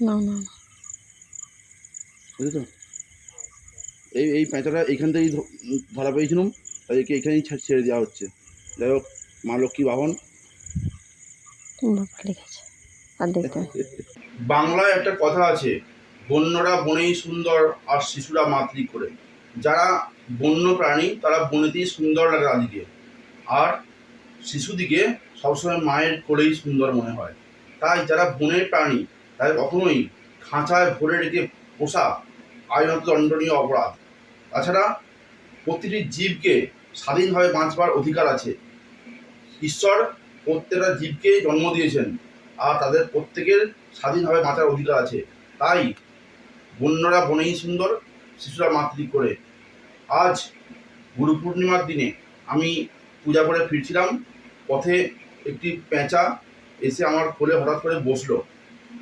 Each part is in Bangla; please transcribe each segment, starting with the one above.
না না না। বুঝলি তো এই এই প্যাঁচাটা এইখান থেকেই ধরা পেয়েছিলাম তাই একে এখানেই ছেড়ে দেওয়া হচ্ছে। যাই হোক মা লক্ষ্মী বাহন। আর দেখতে বাংলায় একটা কথা আছে বন্যরা বনেই সুন্দর আর শিশুরা মাতৃ করে। যারা বন্য প্রাণী তারা বনেতেই সুন্দর লাগে আদিকে আর শিশুদিকে সবসময় মায়ের কোলেই সুন্দর মনে হয়। তাই যারা বনের প্রাণী তাই কখনোই খাঁচায় ভরে রেখে পোষা আইনত দণ্ডনীয় অপরাধ। তাছাড়া প্রতিটি জীবকে স্বাধীনভাবে বাঁচবার অধিকার আছে। ঈশ্বর প্রত্যেকটা জীবকে জন্ম দিয়েছেন আর তাদের প্রত্যেকের স্বাধীনভাবে বাঁচার অধিকার আছে। তাই বন্যরা বনেই সুন্দর, শিশুরা মাতৃ করে। আজ গুরু পূর্ণিমার দিনে আমি পূজা করে ফিরছিলাম। পথে একটি পেঁচা এসে আমার কোলে হঠাৎ করে বসল।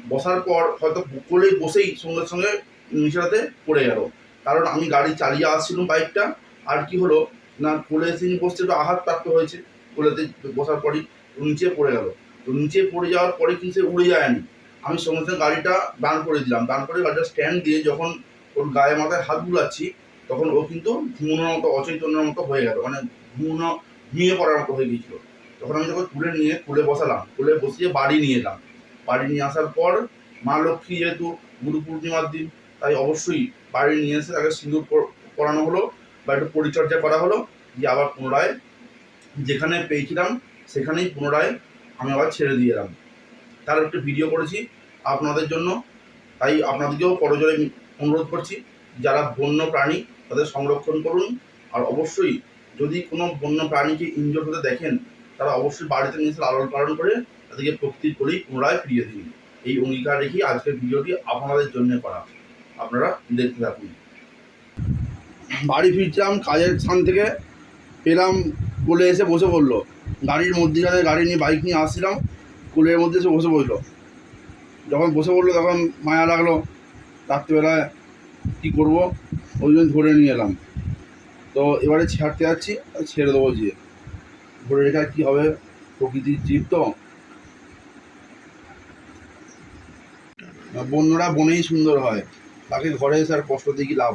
বসার পর হয়তো কোলে বসেই সঙ্গে সঙ্গে নিচেরাতে পড়ে গেল। কারণ আমি গাড়ি চালিয়ে আসছিলাম বাইকটা, আর কি হলো, না কোলে এসে বসতে একটু আঘাতপ্রাপ্ত হয়েছে, কোলেতে বসার পরই নিচে পড়ে গেল। তো নিচে পড়ে যাওয়ার পরে কিন্তু সে উড়ে যায়নি। আমি সঙ্গে সঙ্গে গাড়িটা দান করে দিলাম। দান করে গাড়িটা স্ট্যান্ড দিয়ে যখন ওর গায়ে মাথায় হাত বুলাচ্ছি, তখন ও কিন্তু ঘুমোনোর মতো, অচৈতন্যের মতো হয়ে গেল। মানে ঘুমোনো, ঘুমিয়ে পড়ার মতো হয়ে গিয়েছিল। তখন আমি যখন তুলে নিয়ে তুলে বসালাম। তুলে বসিয়ে বাড়ি নিয়ে এলাম। বাড়ি নিয়ে আসার পর মা লক্ষ্মী যেহেতু গুরু পূর্ণিমার দিন, তাই অবশ্যই বাড়ি নিয়ে এসে তাকে সিঁদুর পরানো হলো বা একটু পরিচর্যা করা হলো। দিয়ে আবার পুনরায় যেখানে পেয়েছিলাম সেখানেই পুনরায় আমি আবার ছেড়ে দিয়ে এলাম। তার একটু ভিডিও করেছি আপনাদের জন্য। তাই আপনাদেরকেও করজোরে অনুরোধ করছি, যারা বন্য প্রাণী তাদের সংরক্ষণ করুন। আর অবশ্যই যদি কোনো বন্য প্রাণীকে ইনজোর হতে দেখেন, তারা অবশ্যই বাড়িতে নিয়ে এসে লালন পালন করে তাদেরকে প্রকৃতির করেই পুনরায় ফিরিয়ে দিন। এই অঙ্গীকার রেখেই আজকের ভিডিওটি আপনাদের জন্য করা। আপনারা দেখতে থাকুন। বাড়ি ফিরছিলাম, কাজের স্থান থেকে পেলাম, কোলে এসে বসে পড়ল। গাড়ির মধ্যিখানে গাড়ি নিয়ে, বাইক নিয়ে আসছিলাম, কোলের মধ্যে এসে বসে পড়ল। যখন বসে পড়ল, তখন মায়া লাগল। রাত্রিবেলায় কী করব? ওই জন্য ধরে নিয়ে এলাম। তো এবারে ছাড়তে যাচ্ছি, ছেড়ে দেবো যে ধরে রেখে কী হবে? প্রকৃতির জীব তো। বন্যরা বনেই সুন্দর হয়। তাকে ঘরে এসে আর কষ্ট দিয়ে কি লাভ?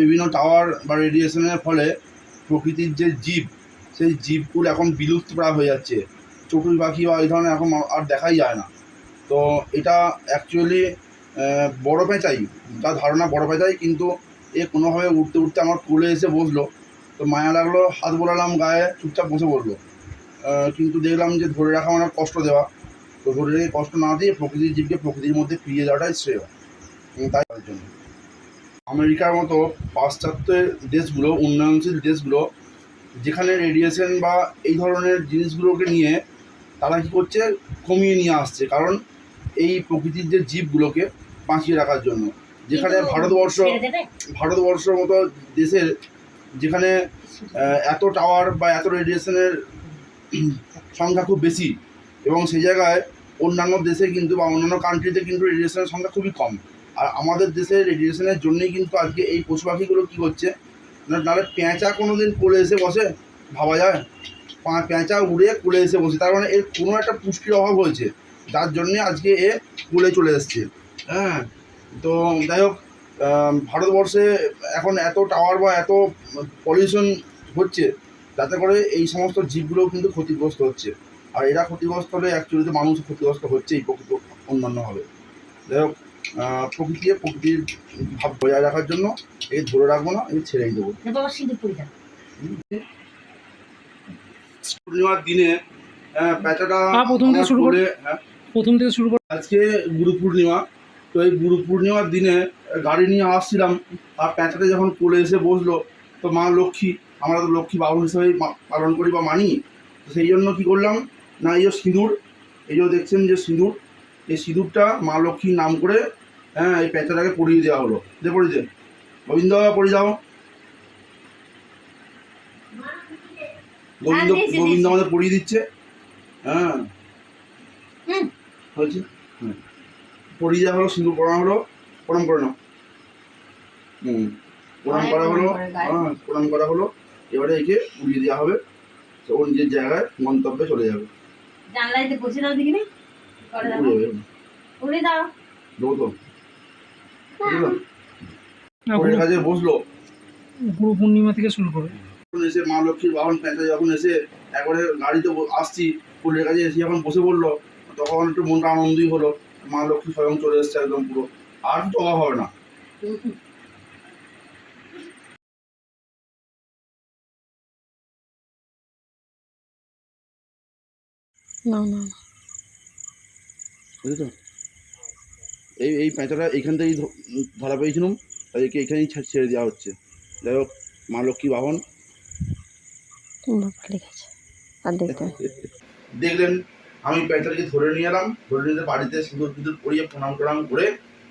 বিভিন্ন টাওয়ার বা রেডিয়েশনের ফলে প্রকৃতির যে জীব সেই জীবগুলো এখন বিলুপ্ত প্রায় হয়ে যাচ্ছে। চড়ুই পাখি বা এই ধরনের এখন আর দেখাই যায় না। তো এটা অ্যাকচুয়ালি বড় পেঁচাই। তার ধারণা বড় পেঁচাই কিন্তু এ কোনোভাবে উঠতে উঠতে আমার কোলে এসে বসল। তো মায়া লাগল হাত বোলালাম গায়ে চুপচাপ বসে পড়ল। কিন্তু দেখলাম যে ধরে রাখা মানে কষ্ট দেওয়া। তো ধরে রেখে কষ্ট না দিয়ে প্রকৃতির জীবকে প্রকৃতির মধ্যে ফিরিয়ে দেওয়াটাই শ্রেয়। তাই তার জন্য। আমেরিকার মতো পাশ্চাত্যের দেশগুলো উন্নয়নশীল দেশগুলো যেখানে রেডিয়েশন বা এই ধরনের জিনিসগুলোকে নিয়ে তারা কী করছে? কমিয়ে নিয়ে আসছে। কারণ এই প্রকৃতির যে জীবগুলোকে বাঁচিয়ে রাখার জন্য। যেখানে ভারতবর্ষ ভারতবর্ষের মতো দেশের যেখানে এত টাওয়ার বা এত রেডিয়েশনের সংখ্যা খুব বেশি এবং সেই জায়গায় অন্যান্য দেশে কিন্তু বা অন্যান্য কান্ট্রিতে কিন্তু রেডিয়েশনের সংখ্যা খুবই কম। আর আমাদের দেশে রেডিয়েশনের জন্যই কিন্তু আজকে এই পশু পাখিগুলো কী করছে না নাহলে পেঁচা কোনো দিন কোলে এসে বসে, ভাবা যায়? পেঁচা উড়ে কোলে এসে বসে। তার মানে এর কোনো একটা পুষ্টির অভাব হয়েছে। যার জন্যে আজকে এ কোলে চলে এসছে। হ্যাঁ তো যাই হোক ভারতবর্ষে এখন এত টাওয়ার বা এত পলিউশন হচ্ছে যাতে করে এই সমস্ত জীবগুলোও কিন্তু ক্ষতিগ্রস্ত হচ্ছে। আর এরা ক্ষতিগ্রস্ত হলে অ্যাকচুয়ালিতে মানুষ ক্ষতিগ্রস্ত হচ্ছে এই প্রকৃত অন্যান্যভাবে যাই হোক প্রকৃতি প্রকৃতির ভাব বজায় রাখার জন্য এই ধরে রাখব না এই ছেড়েই দেবো। পূর্ণিমার দিনে প্যাঁচাটা প্রথম থেকে শুরু কর। হ্যাঁ, প্রথম থেকে শুরু করে। আজকে গুরু পূর্ণিমা তো এই গুরু পূর্ণিমার দিনে গাড়ি নিয়ে আসছিলাম আর প্যাঁচাটা যখন কোলে এসে বসল তো মা লক্ষ্মী আমরা তো লক্ষ্মী বাবু হিসেবেই পালন করি বা মানি তো সেই জন্য কী করলাম না এই যে সিঁদুর এই যে দেখছেন যে সিঁদুর এই সিঁদুরটা মা লক্ষ্মীর নাম করে হ্যাঁ এই প্যাঁচাটাকে পরিয়ে দেওয়া হলো। দে পরিয়ে দে। গোবিন্দ পরিয়ে দাও গোবিন্দ হ্যাঁ, গোবিন্দ আমাদের পরিয়ে দিচ্ছে। হ্যাঁ। হয়েছে? হুম। পরিয়ে দেওয়া হলো সিঁদুর পড়ানো হলো। প্রণাম করে নাও। হুম প্রণাম করা হলো প্রণাম হ্যাঁ প্রণাম করা হলো। এবারে একে উড়িয়ে দেওয়া হবে। সে ওর নিজের জায়গায় গন্তব্যে চলে যাবে। জানলায় তো বসে দাও দাও। উড়ে দাও। দেবো তো। কাছে বসল। পুরো পূর্ণিমা থেকে শুরু করে। এসে মা লক্ষ্মীর বাহন প্যাঁচা যখন এসে একবারে গাড়িতে আসছি ফুলের কাছে এসে যখন বসে পড়ল তখন একটু মনটা আনন্দই হলো। মা লক্ষ্মী স্বয়ং চলে এসছে একদম পুরো। আর কিছু অভাব হবে না। এই এই প্যাঁচাটা এইখান থেকেই ধরা পেয়েছিলাম তাদেরকে এখানেই ছেড়ে দেওয়া হচ্ছে। যাই হোক মা লক্ষ্মী বাহন। দেখলেন আমি প্যাঁচাটাকে ধরে নিয়ে এলাম। ধরে নিয়ে বাড়িতে সিঁদুর ফিঁদুর পরিয়ে প্রণাম টনাম করে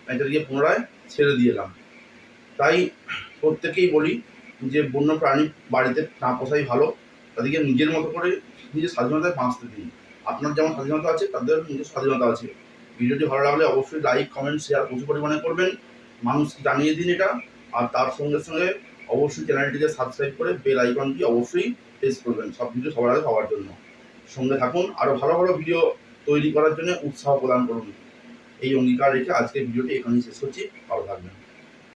প্যাঁচাটাকে পুনরায় ছেড়ে দিয়ে এলাম। তাই প্রত্যেকেই বলি যে বন্য প্রাণী বাড়িতে না পোষাই ভালো। তাদেরকে নিজের মতো করে নিজের স্বাধীনতায় বাঁচতে দিন। আপনার যেমন স্বাধীনতা আছে তাদের নিজের স্বাধীনতা আছে। ভিডিওটি ভালো লাগলে অবশ্যই লাইক কমেন্ট শেয়ার প্রচুর পরিমাণে করবেন। মানুষকে জানিয়ে দিন এটা। আর তার সঙ্গে সঙ্গে অবশ্যই চ্যানেলটিকে সাবস্ক্রাইব করে বেল আইকনটি অবশ্যই প্রেস করবেন। সব ভিডিও সবার আগে পাওয়ার জন্য। সঙ্গে থাকুন। আরও ভালো ভালো ভিডিও তৈরি করার জন্য উৎসাহ প্রদান করুন। এই অঙ্গীকার রেখে আজকের ভিডিওটি এখানেই শেষ করছি। ভালো থাকবেন।